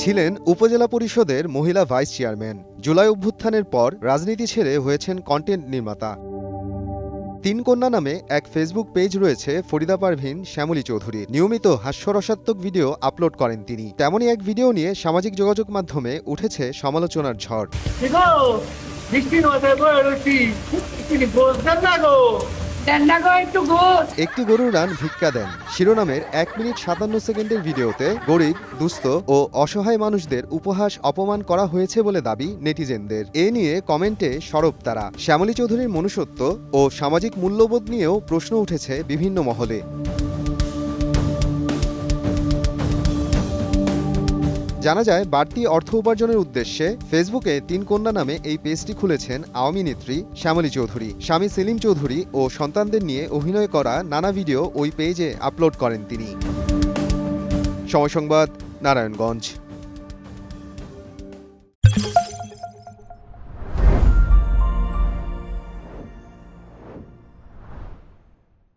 ছিলেন উপজেলা পরিষদের মহিলা ভাইস চেয়ারম্যান। জুলাই অভ্যুত্থানের পর রাজনীতি ছেড়ে হয়েছেন কন্টেন্ট নির্মাতা। তিন কন্যা নামে এক ফেসবুক পেজ রয়েছে ফরিদা পারভিন, শ্যামলী চৌধুরী। নিয়মিত হাস্যরসাত্মক ভিডিও আপলোড করেন তিনি। তেমনই এক ভিডিও নিয়ে সামাজিক যোগাযোগ মাধ্যমে উঠেছে সমালোচনার ঝড়। একটি গরুর রান ভিক্ষা দেন। শিরোনামের এক মিনিট সাতান্ন সেকেন্ডের ভিডিওতে গরিব, দুস্থ ও অসহায় মানুষদের উপহাস অপমান করা হয়েছে বলে দাবি নেটিজেনদের। এ নিয়ে কমেন্টে সরব তারা। শ্যামলী চৌধুরীর মনুষ্যত্ব ও সামাজিক মূল্যবোধ নিয়েও প্রশ্ন উঠেছে বিভিন্ন মহলে। জানা যায়, বাড়তি অর্থ উপার্জনের উদ্দেশ্যে ফেসবুকে তিন কন্যা নামে এই পেজটি খুলেছেন আওয়ামী নেত্রী শ্যামলী চৌধুরী। স্বামী সেলিম চৌধুরী ও সন্তানদের নিয়ে অভিনয় করা নানা ভিডিও ওই পেজে আপলোড করেন তিনি। সময় সংবাদ, নারায়ণগঞ্জ।